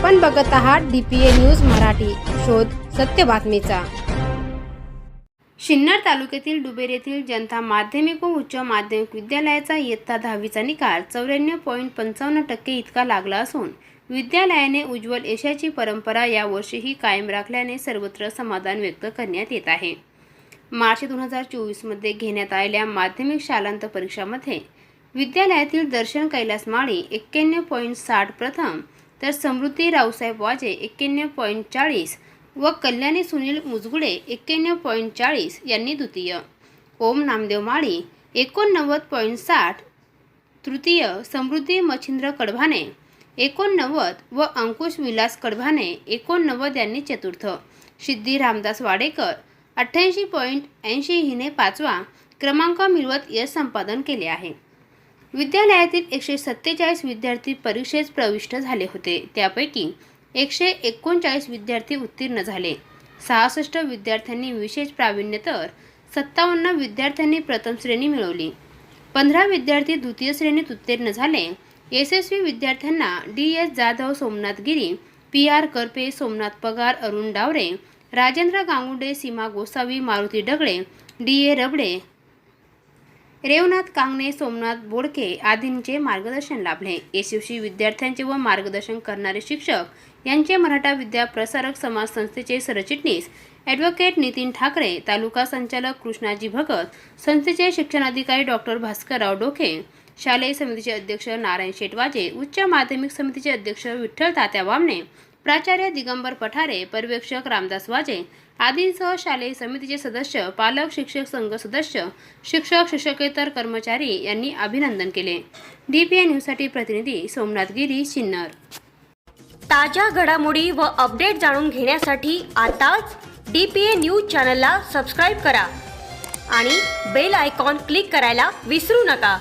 आपण बघत आहात डीपीए न्यूज मराठी. शोध सत्य बातमीचा. सिन्नर तालुक्यातील डुबेर येथील जनता माध्यमिक व उच्च माध्यमिक विद्यालयाचा इयत्ता दहावीचा निकाल चौऱ्याण्णव पॉईंट पंचावन्न टक्के इतका लागला असून विद्यालयाने उज्ज्वल यशाची परंपरा यावर्षीही कायम राखल्याने सर्वत्र समाधान व्यक्त करण्यात येत आहे. मार्च दोन हजार चोवीसमध्ये घेण्यात आलेल्या माध्यमिक शालांत परीक्षामध्ये विद्यालयातील दर्शन कैलास माळी एक्क्याण्णव पॉईंट साठ प्रथम तर समृद्धी रावसाहेब वाजे एक्क्याण्णव पॉईंट चाळीस व कल्याणी सुनील मुजगुडे एक्क्याण्णव पॉईंट चाळीस यांनी द्वितीय. ओम नामदेव माळी एकोणनव्वद पॉईंट साठ तृतीय. समृद्धी मच्छिंद्र कडभाने एकोणनव्वद व अंकुश विलास कडभाने एकोणनव्वद यांनी चतुर्थ. सिद्धी रामदास वाडेकर अठ्ठ्याऐंशी पॉईंट ऐंशी हिने पाचवा क्रमांक मिळवत यश संपादन केले आहे. विद्यालयातील एकशे सत्तेचाळीस विद्यार्थी परीक्षेस प्रविष्ट झाले होते. त्यापैकी एकशे एकोणचाळीस विद्यार्थी उत्तीर्ण झाले. सहासष्ट विद्यार्थ्यांनी विशेष प्रावीण्य तर सत्तावन्न विद्यार्थ्यांनी प्रथम श्रेणी मिळवली. पंधरा विद्यार्थी द्वितीय श्रेणीत उत्तीर्ण झाले. यशस्वी विद्यार्थ्यांना D S Jadhav Somnath Giri P R Karpe Somnath Pagar Arun Daware Rajendra Gangurde Seema Gosavi Maruti Dagale D A Rabade Revnath Kangane Somnath Bodke आदींचे मार्गदर्शन लाभले. यशस्वी विद्यार्थ्यांचे व मार्गदर्शन करणारे शिक्षक यांचे मराठा विद्या प्रसारक समाज संस्थेचे सरचिटणीस ॲडव्होकेट नितीन ठाकरे तालुका संचालक कृष्णाजी भगत संस्थेचे शिक्षणाधिकारी डॉक्टर भास्करराव डोके शालेय समितीचे अध्यक्ष नारायण शेटवाजे उच्च माध्यमिक समितीचे अध्यक्ष विठ्ठल तात्या वामणे प्राचार्य दिगंबर पठारे पर्यवेक्षक रामदास वाजे आदींसह शालेय समितीचे सदस्य पालक शिक्षक संघ सदस्य शिक्षक शिक्षकेतर कर्मचारी यांनी अभिनंदन केले. डीपीए न्यूजसाठी प्रतिनिधी सोमनाथ गिरी सिन्नर ताज्या घडामोडी व अपडेट जाणून घेण्यासाठी आताच डी पी ए न्यूज चॅनलला सबस्क्राईब करा आणि बेल आयकॉन क्लिक करायला विसरू नका.